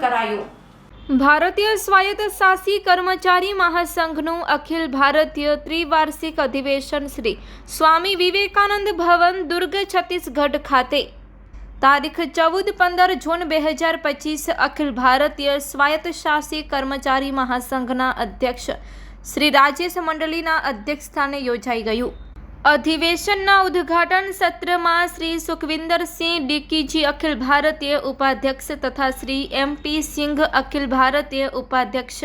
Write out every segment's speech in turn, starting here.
કરાયું. ભારતીય સ્વાયત્ત શાસી કર્મચારી મહાસંઘનું અખિલ ભારતીય ત્રિવાર્ષિક અધિવેશન શ્રી સ્વામી વિવેકાનંદ ભવન, દુર્ગ, છત્તીસગઢ ખાતે. તારીખ ચૌદ પંદર જૂન બે હજાર પચીસ અખિલ ભારતીય સ્વાયત્ત શાસી કર્મચારી મહાસંઘના અધ્યક્ષ શ્રી રાજેશ મંડળીના અધ્યક્ષસ્થાને યોજાઈ ગયું. અધિવેશનના ઉદ્ઘાટન સત્રમાં શ્રી સુખવિન્દરસિંહ ડીકીજી અખિલ ભારતીય ઉપાધ્યક્ષ તથા શ્રી એમપી સિંઘ અખિલ ભારતીય ઉપાધ્યક્ષ,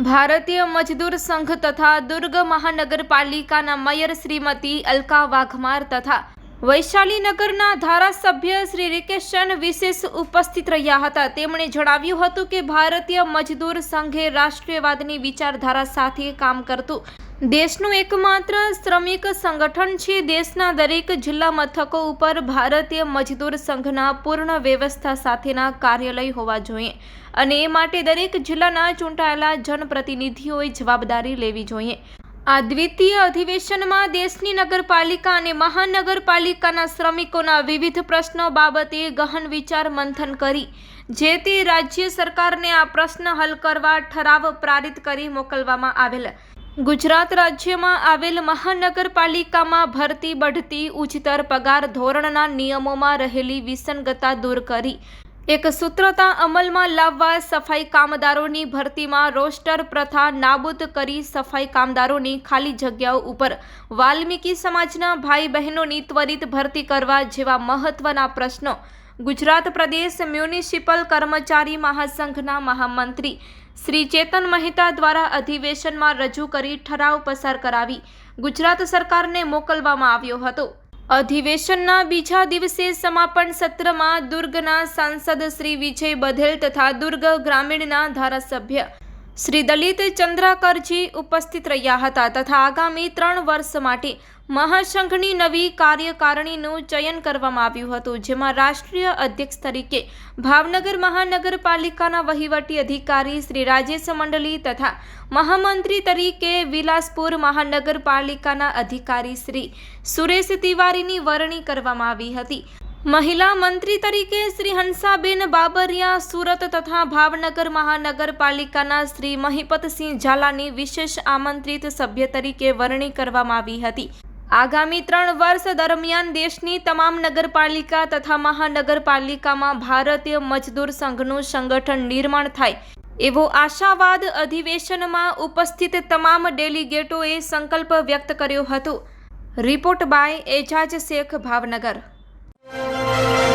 ભારતીય મજદૂર સંઘ તથા દુર્ગ મહાનગરપાલિકાના મેયર શ્રીમતી અલકા વાઘમાર તથા વૈશાલીનગરના ધારાસભ્ય શ્રી રિકેશન વિશેષ ઉપસ્થિત રહ્યા હતા. તેમણે જણાવ્યું હતું કે ભારતીય મજદૂર સંઘે રાષ્ટ્રીયવાદની વિચારધારા સાથે કામ કરતું દેશનું એકમાત્ર શ્રમિક સંગઠન છે. દેશના દરેક જિલ્લા મથકો ઉપર ભારતીય મજદૂર સંઘના પૂર્ણ વ્યવસ્થા સાથેના કાર્યાલય હોવા જોઈએ અને એ માટે દરેક જિલ્લાના ચૂંટાયેલા જનપ્રતિનિધિઓએ જવાબદારી લેવી જોઈએ. આ દ્વિતીય અધિવેશનમાં દેશની નગરપાલિકા અને મહાનગરપાલિકાના શ્રમિકોના વિવિધ પ્રશ્નો બાબતે ગહન વિચાર મંથન કરી, જે તે રાજ્ય સરકારને આ પ્રશ્ન હલ કરવા ઠરાવ પ્રારિત કરી મોકલવામાં આવેલ. ગુજરાત રાજ્યમાં આવેલ મહાનગરપાલિકામાં ભરતી બઢતી ઉચ્ચતર પગાર ધોરણના નિયમોમાં રહેલી વિસંગતતા દૂર કરી. એક સૂત્રતા અમલમાં લાવવા સફાઈ કામદારોની ભરતીમાં રોસ્ટર પ્રથા નાબૂદ કરી સફાઈ કામદારોની ખાલી જગ્યાઓ ઉપર વાલ્મીકી સમાજના ભાઈ બહેનોની ત્વરિત ભરતી કરવા જેવા મહત્વના પ્રશ્નો ગુજરાત પ્રદેશ મ્યુનિસિપલ કર્મચારી મહાસંઘના મહામંત્રી શ્રી ચેતન મહેતા દ્વારા અધિવેશનમાં રજૂ કરી ઠરાવ પસાર કરાવી ગુજરાત સરકારને મોકલવામાં આવ્યો હતો. અધિવેશનના બીજા દિવસે સમાપન સત્રમાં દુર્ગના સાંસદ શ્રી વિજય બધેલ તથા દુર્ગ ગ્રામીણના ધારાસભ્ય શ્રી દલિત ચંદ્રાકરજી ઉપસ્થિત રહ્યા હતા તથા આગામી ત્રણ વર્ષ માટે મહાસંઘની નવી કાર્યકારિણીનું ચયન કરવામાં આવ્યું હતું, જેમાં રાષ્ટ્રીય અધ્યક્ષ તરીકે ભાવનગર મહાનગરપાલિકાના વહીવટી અધિકારી શ્રી રાજેશ મંડલી તથા મહામંત્રી તરીકે વિલાસપુર મહાનગરપાલિકાના અધિકારી શ્રી સુરેશ તિવારીની વરણી કરવામાં આવી હતી. મહિલા મંત્રી તરીકે શ્રી હંસાબેન બાબરિયા, સુરત તથા ભાવનગર મહાનગરપાલિકાના શ્રી મહિપતસિંહ ઝાલાની વિશેષ આમંત્રિત સભ્ય તરીકે વરણી કરવામાં આવી હતી. આગામી ત્રણ વર્ષ દરમિયાન દેશની તમામ નગરપાલિકા તથા મહાનગરપાલિકામાં ભારતીય મજદૂર સંઘનું સંગઠન નિર્માણ થાય. એવો આશાવાદ અધિવેશનમાં ઉપસ્થિત તમામ ડેલિગેટોએ સંકલ્પ વ્યક્ત કર્યો હતો. Report by Ejaz Shaikh, Bhavnagar. Música